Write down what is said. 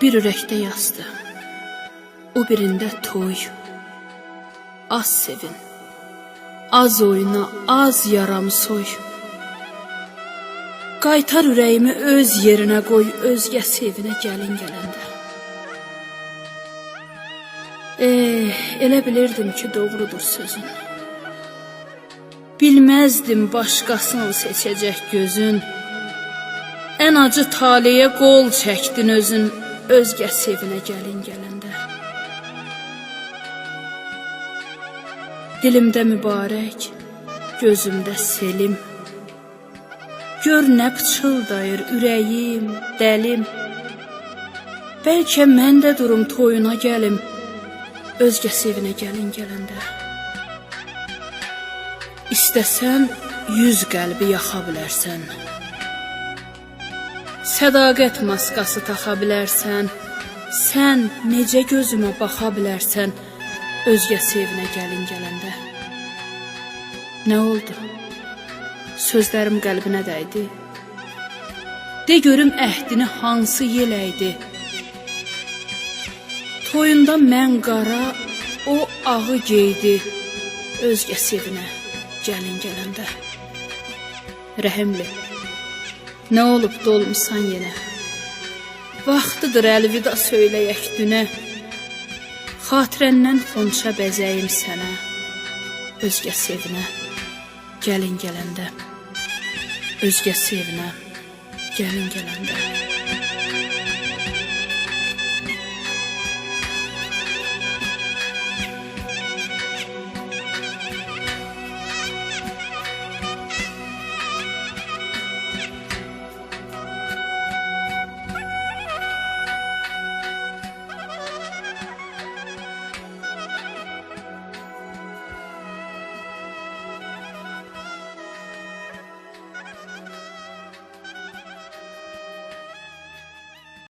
Bir ürəkdə yazdı. O birində toy. Az sevin. Az oyna, az yaram soy. Qaytar ürəyimi öz yerinə qoy, özgə sevinə gəlin gələndə. Eh, elə bilirdim ki, doğrudur sözün. Bilməzdim başqasını seçəcək gözün. Ən acı taleyə qol çəkdin özün, özgə sevinə gəlin gələndə. Dilimdə mübarək, gözümdə selim. Gör nə pıçıldayır ürəyim, dəlim. Bəlkə mən də durum toyuna gəlim, özgə sevinə gəlin gələndə. İstəsən yüz qəlbi yaxa bilərsən. Sədaqət maskası taxa bilərsən. Sən necə gözümə baxa bilərsən özgə sevinə gəlin gələndə. Nə oldu? Sözlərim qəlbinə dəydi. De görüm əhdini hansı yeləydi? Toyunda mən qara, o ağı geydi. Özgə sevinə gəlin gələndə. Rəhimli. Nə olub dolmusan yenə? Vaxtıdır əlvida söyləyək dünə. Xatirəndən xonça bəzəyim sənə. Özgə sevinə gəlin gələndə. Özgə sevinə gəlin gələndə.